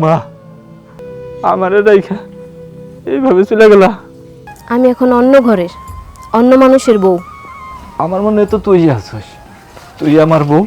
মা আমারে রাইখা এইভাবে চলে গেলা। আমি এখন অন্য ঘরের অন্য মানুষের বউ। আমার মনে হয় তো তুই আছিস তুই আমার বউ।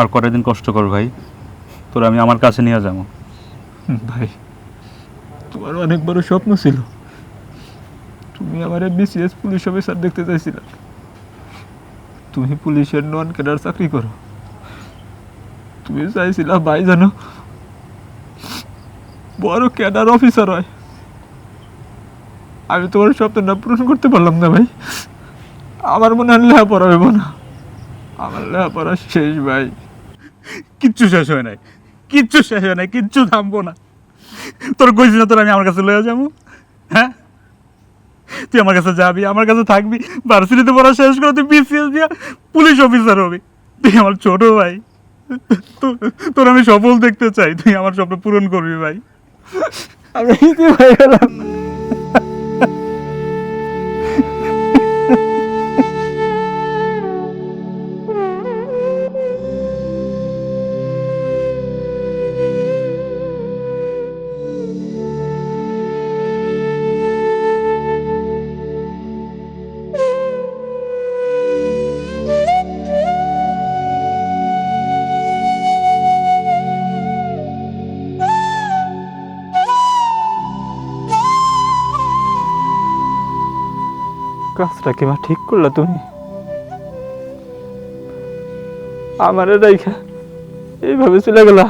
আর কতদিন কষ্ট কর ভাই? তোর আমি আমার কাছে নিয়ে যাব। ভাই তোমার অনেক বড় স্বপ্ন ছিল। তুমি আমার বিসিএস পুলিশ অফিসার দেখতে চাইছিলা। তুমি পুলিশের নন ক্যাডার চাকরি করো। তুমি চাইছিলা ভাই জানো বড় ক্যাডার অফিসার হয়। আমি তোমার স্বপ্নটা পূরণ করতে পারলাম না ভাই। আমার মনে হয় লেখাপড়া হইব না। আমার লেখাপড়া শেষ ভাই। কিচ্ছু শেষ হয় নাই। কিচ্ছু শেষ হয় নাই, কিচ্ছু থামবো না। তোর কইছি না তোর আমি আমার কাছে লয়ে যাব। হ্যাঁ? তুই আমার কাছে যাবি, আমার কাছে থাকবি। ভার্সিটিতে পড়া শেষ করে তুই বিসিএস দিয়া পুলিশ অফিসার হবি। তুই আমার ছোট ভাই। তোর আমি সফল দেখতে চাই। তুই আমার স্বপ্ন পূরণ করবি ভাই। আমি ইতি হয়ে কাজটা কিমা ঠিক করলা তুমি? আমারে রাইখা এইভাবে চলে গেলা।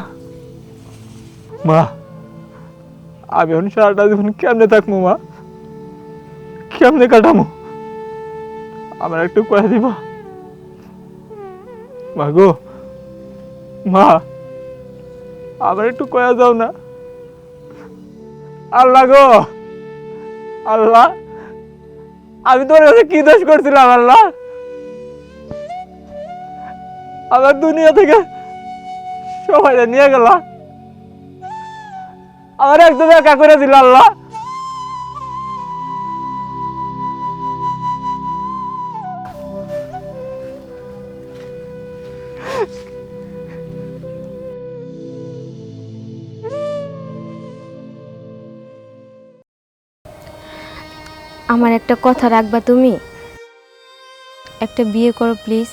মা, আমি এখন সারাটা জীবন কেমনে থাকব মা? কেমনে কাটামো আমার একটু কয়ে দিবা। মা গো, মা, আমার একটু কয়া যাও না। আল্লাহ গো, আল্লাহ। আমি তোর কাছে কি দোষ করছিলাম, আল্লাহ? আমার দুনিয়া থেকে সবাই নিয়ে গেল। আমার একদম একা করে দিল, আল্লাহ। আমার একটা কথা রাখবা তুমি। একটা বিয়ে করো, প্লিজ।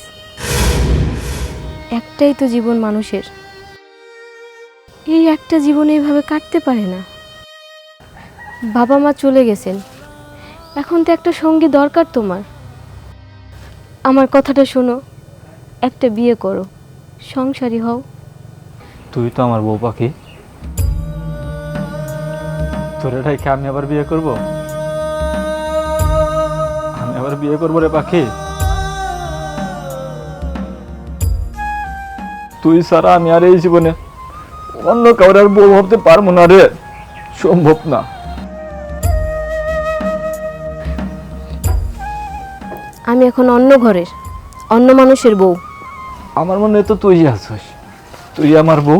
একটাই তো জীবন মানুষের। এই একটা জীবন এইভাবে কাটতে পারে না। বাবা মা চলে গেছেন। এখন তো একটা সঙ্গী দরকার তোমার। আমার কথাটা শোনো। একটা বিয়ে করো। সংসারী হও। তুই তো আমার বউ পাখি। তোরে রেখে আমি আবার বিয়ে করব? আবার বিয়ে করব রে পাখি। তুই ছাড়া আমি আর এই জীবনে অন্য কাউরে আর বউ ভাবতে পারব না রে। সম্ভব না। আমি এখন অন্য ঘরের অন্য মানুষের বউ। আমার মনে হয় তো তুই আছিস। তুই আমার বউ।